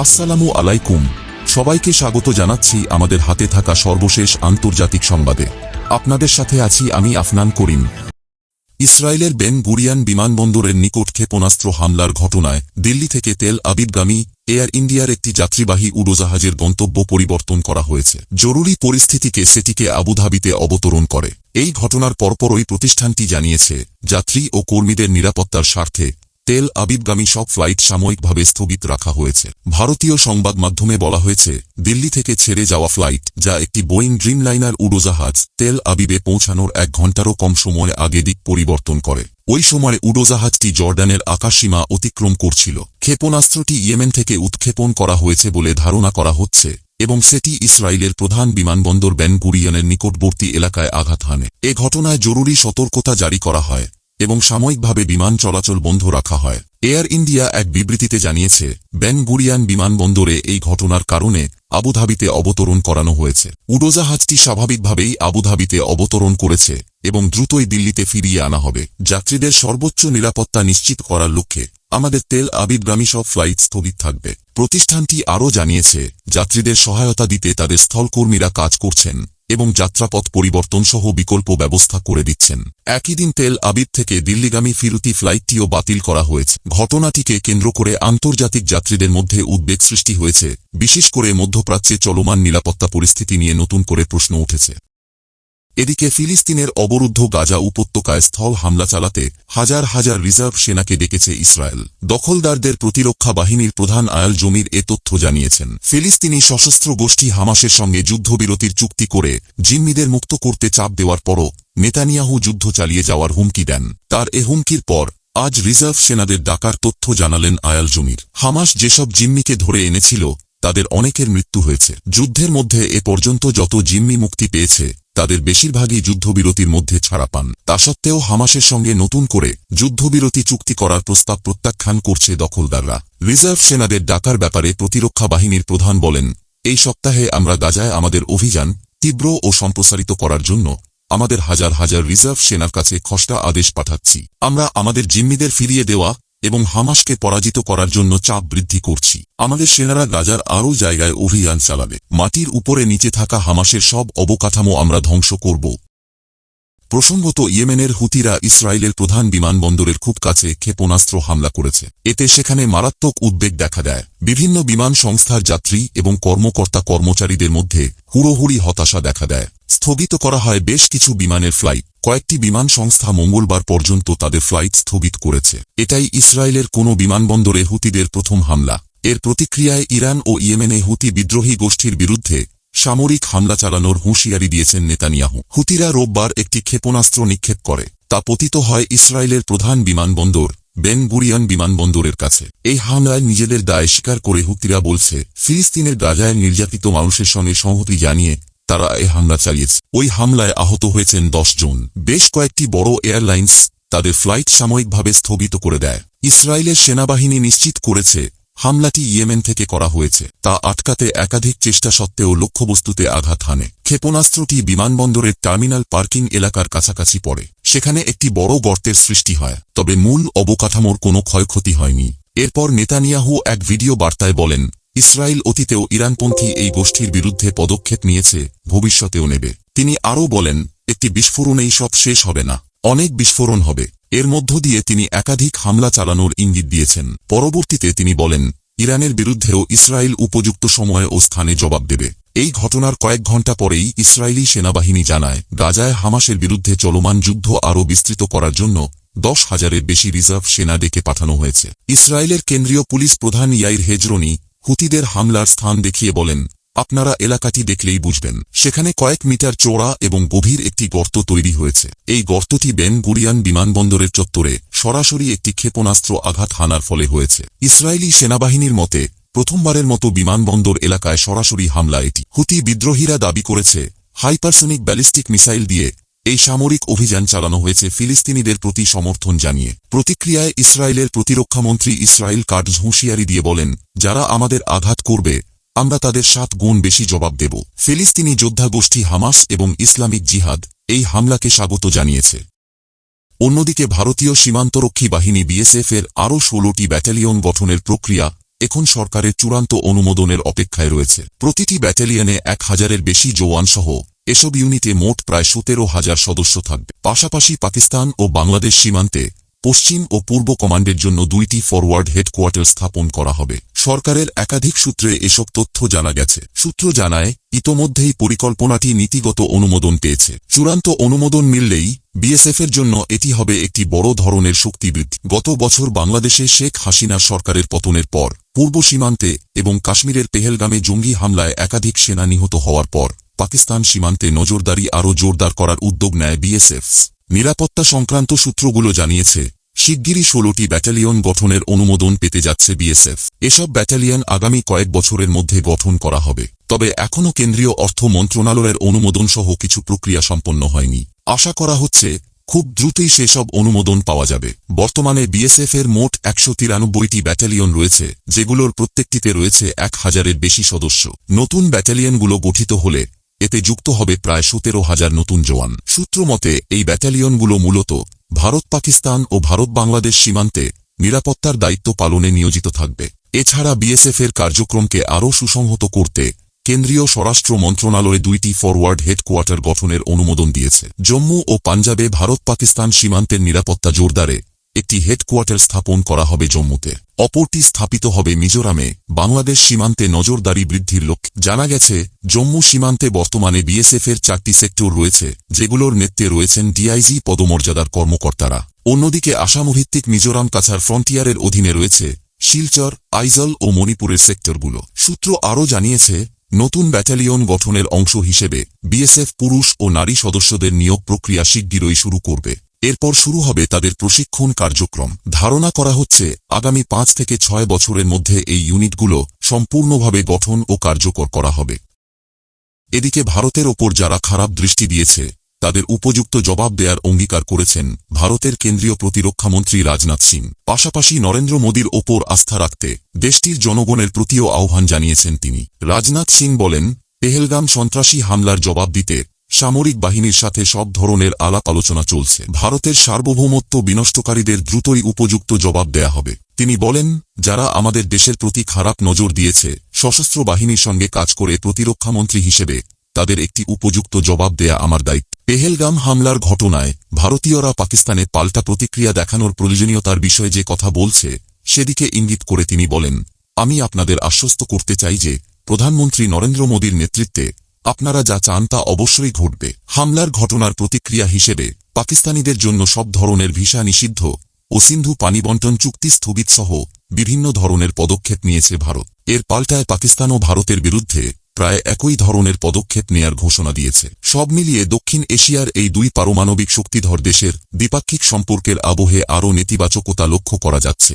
আসসালামু আলাইকুম। সবাইকে স্বাগত জানাচ্ছি আমাদের হাতে থাকা সর্বশেষ আন্তর্জাতিক সংবাদে। আপনাদের সাথে আছি আমি আফনান করিম। ইসরায়েলের বেন গুরিয়ান বিমানবন্দরের নিকট ক্ষেপণাস্ত্র হামলার ঘটনায় দিল্লি থেকে তেল আবিবগামী এয়ার ইন্ডিয়ার একটি যাত্রীবাহী উড়োজাহাজের গন্তব্য পরিবর্তন করা হয়েছে। জরুরি পরিস্থিতিকে সেটিকে আবুধাবিতে অবতরণ করে। এই ঘটনার পরপরই প্রতিষ্ঠানটি জানিয়েছে, যাত্রী ও কর্মীদের নিরাপত্তার স্বার্থে তেল আবিবগামী সব ফ্লাইট সাময়িকভাবে স্থগিত রাখা হয়েছে। ভারতীয় সংবাদ মাধ্যমে বলা হয়েছে, দিল্লি থেকে ছেড়ে যাওয়া ফ্লাইট, যা একটি বোয়িং ড্রিমলাইনার উড়োজাহাজ, তেল আবিবে পৌঁছানোর এক ঘণ্টারও কম সময় আগে দিক পরিবর্তন করে। ওই সময় উড়োজাহাজটি জর্ডানের আকাশসীমা অতিক্রম করছিল। ক্ষেপণাস্ত্রটি ইয়েমেন থেকে উৎক্ষেপণ করা হয়েছে বলে ধারণা করা হচ্ছে, এবং সেটি ইসরায়েলের প্রধান বিমানবন্দর বেন গুরিয়ানের নিকটবর্তী এলাকায় আঘাত হানে। এ ঘটনায় জরুরি সতর্কতা জারি করা হয়। এবং সাময়িকভাবে বিমান চলাচল বন্ধ রাখা হয়। এয়ার ইন্ডিয়া এক বিবৃতিতে জানিয়েছে, বেন গুরিয়ান বিমানবন্দরে এই ঘটনার কারণে আবুধাবিতে অবতরণ করানো হয়েছে। উড়োজাহাজটি স্বাভাবিকভাবেই আবুধাবিতে অবতরণ করেছে এবং দ্রুতই দিল্লিতে ফিরিয়ে আনা হবে। যাত্রীদের সর্বোচ্চ নিরাপত্তা নিশ্চিত করার লক্ষ্যে আমাদের তেল আবিবগামী সব ফ্লাইট স্থগিত থাকবে। প্রতিষ্ঠানটি আরও জানিয়েছে, যাত্রীদের সহায়তা দিতে তাদের স্থলকর্মীরা কাজ করছেন। এবং যাত্রাপথ পরিবর্তন সহ বিকল্প ব্যবস্থা করে দিচ্ছেন। একই দিন তেল আবিদ থেকে দিল্লিগামী ফিরতি ফ্লাইটটিও বাতিল করা হয়েছে। ঘটনাটিকে কেন্দ্র করে আন্তর্জাতিক যাত্রীদের মধ্যে উদ্বেগ সৃষ্টি হয়েছে। বিশেষ করে মধ্যপ্রাচ্যে চলমান নিরাপত্তা পরিস্থিতি নিয়ে নতুন করে প্রশ্ন উঠেছে। এদিকে ফিলিস্তিনের অবরুদ্ধ গাজা উপত্যকায় স্থল হামলা চালাতে হাজার হাজার রিজার্ভ সেনাকে ডেকেছে ইসরায়েল। দখলদারদের প্রতিরক্ষা বাহিনীর প্রধান আয়াল জমির এ তথ্য জানিয়েছেন। ফিলিস্তিনি সশস্ত্র গোষ্ঠী হামাসের সঙ্গে যুদ্ধবিরতির চুক্তি করে জিম্মিদের মুক্ত করতে চাপ দেওয়ার পরও নেতানিয়াহু যুদ্ধ চালিয়ে যাওয়ার হুমকি দেন। তার এ হুমকির পর আজ রিজার্ভ সেনাদের ডাকার তথ্য জানালেন আয়াল জমির। হামাস যেসব জিম্মিকে ধরে এনেছিল, তাদের অনেকের মৃত্যু হয়েছে। যুদ্ধের মধ্যে এ পর্যন্ত যত জিম্মি মুক্তি পেয়েছে তাদের বেশিরভাগই যুদ্ধবিরতির মধ্যে ছাড়া পান। তা সত্ত্বেও হামাসের সঙ্গে নতুন করে যুদ্ধবিরতি চুক্তি করার প্রস্তাব প্রত্যাখ্যান করছে দখলদাররা। রিজার্ভ সেনাদের ডাকার ব্যাপারে প্রতিরক্ষা বাহিনীর প্রধান বলেন, এই সপ্তাহে আমরা গাজায় আমাদের অভিযান তীব্র ও সম্প্রসারিত করার জন্য আমাদের হাজার হাজার রিজার্ভ সেনার কাছে খসড়া আদেশ পাঠাচ্ছি। আমরা আমাদের জিম্মিদের ফিরিয়ে দেওয়া এবং হামাসকে পরাজিত করার জন্য চাপ বৃদ্ধি করছি। আমাদের সেনারা গাজার আরও জায়গায় অভিযান চালাবে। মাটির উপরে নিচে থাকা হামাসের সব অবকাঠামো আমরা ধ্বংস করব। প্রসঙ্গত ইয়েমেনের হুতিরা ইসরায়েলের প্রধান বিমানবন্দরের খুব কাছে ক্ষেপণাস্ত্র হামলা করেছে। এতে সেখানে মারাত্মক উদ্বেগ দেখা দেয়। বিভিন্ন বিমান সংস্থার যাত্রী এবং কর্মকর্তা কর্মচারীদের মধ্যে হুড়োহুড়ি হতাশা দেখা দেয়। স্থগিত করা হয় বেশ কিছু বিমানের ফ্লাইট। কয়েকটি বিমান সংস্থা মঙ্গলবার পর্যন্ত তাদের ফ্লাইট স্থগিত করেছে। এটাই ইসরায়েলের কোনো বিমানবন্দরে হুতিদের প্রথম হামলা। এর প্রতিক্রিয়ায় ইরান ও ইয়েমেনে হুতি বিদ্রোহী গোষ্ঠীর বিরুদ্ধে সামরিক হামলা চালানোর হুঁশিয়ারি দিয়েছেন নেতানিয়াহু। হুতিরা রোববার একটি ক্ষেপণাস্ত্র নিক্ষেপ করে। তা পতিত হয় ইসরায়েলের প্রধান বিমানবন্দর বেন গুরিয়ান বিমানবন্দরের কাছে। এই হামলায় নিজেদের দায় স্বীকার করে হুতিরা বলছে, ফিলিস্তিনের গাজায় নির্যাতিত মানুষের সঙ্গে সংহতি জানিয়ে তারা এ হামলা চালিয়েছে। ওই হামলায় আহত হয়েছেন জন। বেশ কয়েকটি বড় এয়ারলাইন্স তাদের ফ্লাইট সাময়িকভাবে স্থগিত করে দেয়। ইসরায়েলের সেনাবাহিনী নিশ্চিত করেছে, হামলাটি ইয়েমেন থেকে করা হয়েছে। তা আটকাতে একাধিক চেষ্টা সত্ত্বেও লক্ষ্যবস্তুতে আঘাত হানে। ক্ষেপণাস্ত্রটি বিমানবন্দরের টার্মিনাল পার্কিং এলাকার কাছাকাছি পড়ে। সেখানে একটি বড় গর্তের সৃষ্টি হয়, তবে মূল অবকাঠামোর কোনো ক্ষয়ক্ষতি হয়নি। এরপর নেতানিয়াহু এক ভিডিও বার্তায় বলেন ইসরায়েল অতীতেও ইরানপন্থী এই গোষ্ঠীর বিরুদ্ধে পদক্ষেপ নিয়েছে, ভবিষ্যতেও নেবে। তিনি আরও বলেন, একটি বিস্ফোরণেই সব শেষ হবে না। অনেক বিস্ফোরণ হবে। এর মধ্য দিয়ে তিনি একাধিক হামলা চালানোর ইঙ্গিত দিয়েছেন। পরবর্তীতে তিনি বলেন, ইরানের বিরুদ্ধেও ইসরায়েল উপযুক্ত সময় ও স্থানে জবাব দেবে। এই ঘটনার কয়েক ঘণ্টা পরেই ইসরায়েলি সেনাবাহিনী জানায়, গাজায় হামাসের বিরুদ্ধে চলমান যুদ্ধ আরও বিস্তৃত করার জন্য দশ হাজারের বেশি রিজার্ভ সেনা ডেকে পাঠানো হয়েছে। ইসরায়েলের কেন্দ্রীয় পুলিশ প্রধান ইয়াইর হেজরনি হুতিদের হামলার স্থান দেখিয়ে বলেন, আপনারা এলাকাটি দেখলেই বুঝবেন। সেখানে কয়েক মিটার চোড়া এবং গভীর একটি গর্ত তৈরি হয়েছে। এই গর্তটি বেন গুরিয়ান বিমানবন্দরের চত্বরে সরাসরি একটি ক্ষেপণাস্ত্র আঘাত হানার ফলে হয়েছে। ইসরায়েলি সেনাবাহিনীর মতে, প্রথমবারের মতো বিমানবন্দর এলাকায় সরাসরি হামলা এটি। হুতি বিদ্রোহীরা দাবি করেছে, হাইপারসনিক ব্যালিস্টিক মিসাইল দিয়ে এই সামরিক অভিযান চালানো হয়েছে ফিলিস্তিনিদের প্রতি সমর্থন জানিয়ে। প্রতিক্রিয়ায় ইসরায়েলের প্রতিরক্ষামন্ত্রী ইসরায়েল কার্ডস হুঁশিয়ারি দিয়ে বলেন, যারা আমাদের আঘাত করবে, আমরা তাদের সাত গুণ বেশি জবাব দেব। ফিলিস্তিনি যোদ্ধা গোষ্ঠী হামাস এবং ইসলামিক জিহাদ এই হামলাকে স্বাগত জানিয়েছে। অন্যদিকে ভারতীয় সীমান্তরক্ষী বাহিনী বিএসএফ এর আরও ষোলোটি ব্যাটালিয়ন গঠনের প্রক্রিয়া এখন সরকারের চূড়ান্ত অনুমোদনের অপেক্ষায় রয়েছে। প্রতিটি ব্যাটালিয়নে এক হাজারের বেশি জওয়ান সহ এসব ইউনিটে মোট প্রায় সতেরো হাজার সদস্য থাকবে। পাশাপাশি পাকিস্তান ও বাংলাদেশ সীমান্তে পশ্চিম ও পূর্ব কমান্ডের জন্য দুইটি ফরওয়ার্ড হেডকোয়ার্টার স্থাপন করা হবে। সরকারের একাধিক সূত্রে এসব তথ্য জানা গেছে। সূত্র জানায়, ইতোমধ্যেই পরিকল্পনাটি নীতিগত অনুমোদন পেয়েছে। চূড়ান্ত অনুমোদন মিললেই বিএসএফের জন্য এটি হবে একটি বড় ধরনের শক্তি বৃদ্ধি। গত বছর বাংলাদেশে শেখ হাসিনা সরকারের পতনের পর, পূর্ব সীমান্তে এবং কাশ্মীরের পেহেলগামে জঙ্গি হামলায় একাধিক সেনা নিহত হওয়ার পর পাকিস্তান সীমান্তে নজরদারি আরও জোরদার করার উদ্যোগ নেয় বিএসএফ। নিরাপত্তা সংক্রান্ত সূত্রগুলো জানিয়েছে, শিগগিরই ষোলোটি ব্যাটালিয়ন গঠনের অনুমোদন পেতে যাচ্ছে বিএসএফ। এসব ব্যাটালিয়ন আগামী কয়েক বছরের মধ্যে গঠন করা হবে। তবে এখনও কেন্দ্রীয় অর্থ মন্ত্রণালয়ের অনুমোদন সহ কিছু প্রক্রিয়া সম্পন্ন হয়নি। আশা করা হচ্ছে, খুব দ্রুতই সেসব অনুমোদন পাওয়া যাবে। বর্তমানে বিএসএফ এর মোট একশো তিরানব্বইটি ব্যাটালিয়ন রয়েছে, যেগুলোর প্রত্যেকটিতে রয়েছে এক হাজারের বেশি সদস্য। নতুন ব্যাটালিয়নগুলো গঠিত হলে এতে যুক্ত হবে প্রায় সতেরো হাজার নতুন জওয়ান। সূত্র মতে, এই ব্যাটালিয়নগুলো মূলত ভারত, পাকিস্তান ও ভারত, বাংলাদেশ সীমান্তে নিরাপত্তার দায়িত্ব পালনে নিয়োজিত থাকবে। এছাড়া বিএসএফ এর কার্যক্রমকে আরও সুসংহত করতে কেন্দ্রীয় স্বরাষ্ট্র মন্ত্রণালয়ে দুইটি ফরওয়ার্ড হেডকোয়ার্টার গঠনের অনুমোদন দিয়েছে। জম্মু ও পাঞ্জাবে ভারত পাকিস্তান সীমান্তের নিরাপত্তা জোরদারে একটি হেডকোয়ার্টার স্থাপন করা হবে জম্মুতে। অপরটি স্থাপিত হবে মিজোরামে। বাংলাদেশ সীমান্তে নজরদারি বৃদ্ধির লক্ষ্যে। জানা গেছে, জম্মু সীমান্তে বর্তমানে বিএসএফ এর চারটি সেক্টর রয়েছে, যেগুলোর নেতৃত্বে রয়েছেন ডিআইজি পদমর্যাদার কর্মকর্তারা। অন্যদিকে আসামভিত্তিক মিজোরাম কাছার ফ্রন্টিয়ারের অধীনে রয়েছে শিলচর, আইজল ও মণিপুরের সেক্টরগুলো। সূত্র আরও জানিয়েছে, নতুন ব্যাটালিয়ন গঠনের অংশ হিসেবে বিএসএফ পুরুষ ও নারী সদস্যদের নিয়োগ প্রক্রিয়া শিগগিরই শুরু করবে। এরপর শুরু হবে তাদের প্রশিক্ষণ কার্যক্রম। ধারণা করা হচ্ছে, আগামী পাঁচ থেকে ছয় বছরের মধ্যে এই ইউনিটগুলো সম্পূর্ণভাবে গঠন ও কার্যকর করা হবে। এদিকে ভারতের ওপর যারা খারাপ দৃষ্টি দিয়েছে, তাদের উপযুক্ত জবাব দেয়ার অঙ্গীকার করেছেন ভারতের কেন্দ্রীয় প্রতিরক্ষামন্ত্রী রাজনাথ সিং। পাশাপাশি নরেন্দ্র মোদীর ওপর আস্থা রাখতে দেশটির জনগণের প্রতিও আহ্বান জানিয়েছেন তিনি। রাজনাথ সিং বলেন, পেহেলগাম সন্ত্রাসী হামলার জবাব দিতে সামরিক বাহিনীর সাথে সব ধরনের আলাপ আলোচনা চলছে। ভারতের সার্বভৌমত্ব বিনষ্টকারীদের দ্রুতই উপযুক্ত জবাব দেয়া হবে। তিনি বলেন, যারা আমাদের দেশের প্রতি খারাপ নজর দিয়েছে, সশস্ত্র বাহিনীর সঙ্গে কাজ করে প্রতিরক্ষামন্ত্রী হিসেবে তাদের একটি উপযুক্ত জবাব দেয়া আমার দায়িত্ব। পেহেলগাম হামলার ঘটনায় ভারতীয়রা পাকিস্তানে পাল্টা প্রতিক্রিয়া দেখানোর প্রয়োজনীয়তার বিষয়ে যে কথা বলছে, সেদিকে ইঙ্গিত করে তিনি বলেন, আমি আপনাদের আশ্বস্ত করতে চাই যে প্রধানমন্ত্রী নরেন্দ্র মোদীর নেতৃত্বে আপনারা যা চান তা অবশ্যই ঘটবে। হামলার ঘটনার প্রতিক্রিয়া হিসেবে পাকিস্তানিদের জন্য সব ধরনের ভিসা নিষিদ্ধ ও সিন্ধু পানি বন্টন চুক্তি স্থগিত সহ বিভিন্ন ধরনের পদক্ষেপ নিয়েছে ভারত। এর পাল্টায় পাকিস্তান ও ভারতের বিরুদ্ধে প্রায় একই ধরনের পদক্ষেপ নেয়ার ঘোষণা দিয়েছে। সব মিলিয়ে দক্ষিণ এশিয়ার এই দুই পারমাণবিক শক্তিধর দেশের দ্বিপাক্ষিক সম্পর্কের আবহে আরও নেতিবাচকতা লক্ষ্য করা যাচ্ছে।